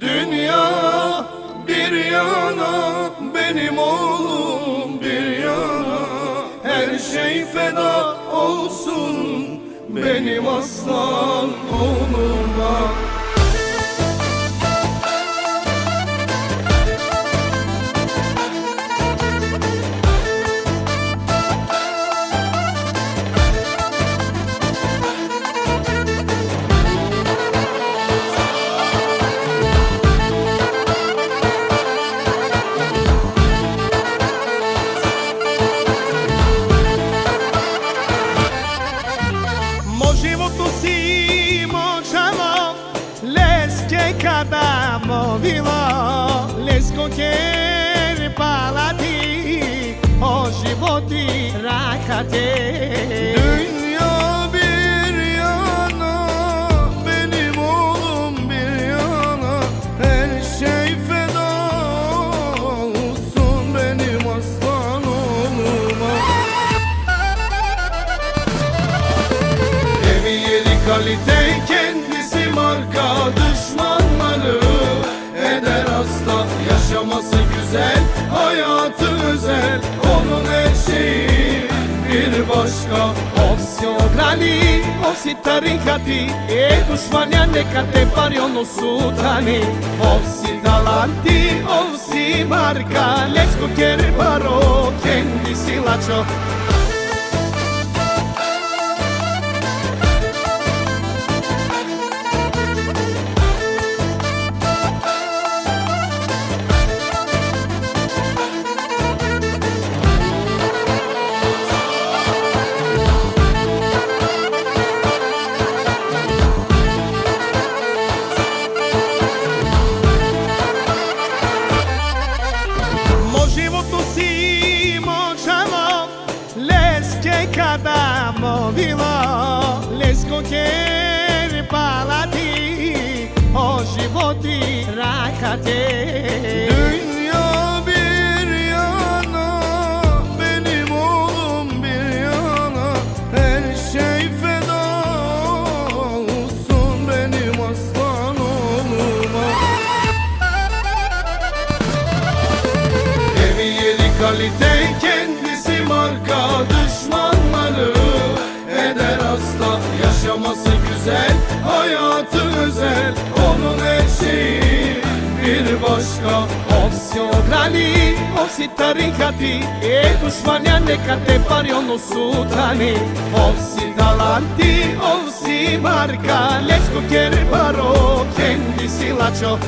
Dünya bir yana benim oğlum bir yana. Her şey feda olsun benim aslan oğluma Kada movilo Lesko kjer palati O životi rakate Dünya bir yana benim oğlum bir yana. Her şey feda olsun benim aslan oğluma. Evi yeri kalite kendisi marka yaşaması güzel hayatı özel. Onun her bir başka Ovsi ograni, ovsi tarikati E dušmanja neka te pari ono sutani Ovsi talanti, ovsi marka Lesko kjer baro, kendisi lačo Leske kada movilo Lesko kjer palati O životi rakate Dünya bir yana benim oğlum bir yana. Her şey feda olsun benim aslan oğluma. Evi yeri kalite kendisi marka düşmanları hayatı özel onun her bir başka Ovsi ograni, ovsi tarikati E dušmanja neka te pari ono sutani Ovsi talanti, ovsi marka Lesko kjer baro, kendisi lačo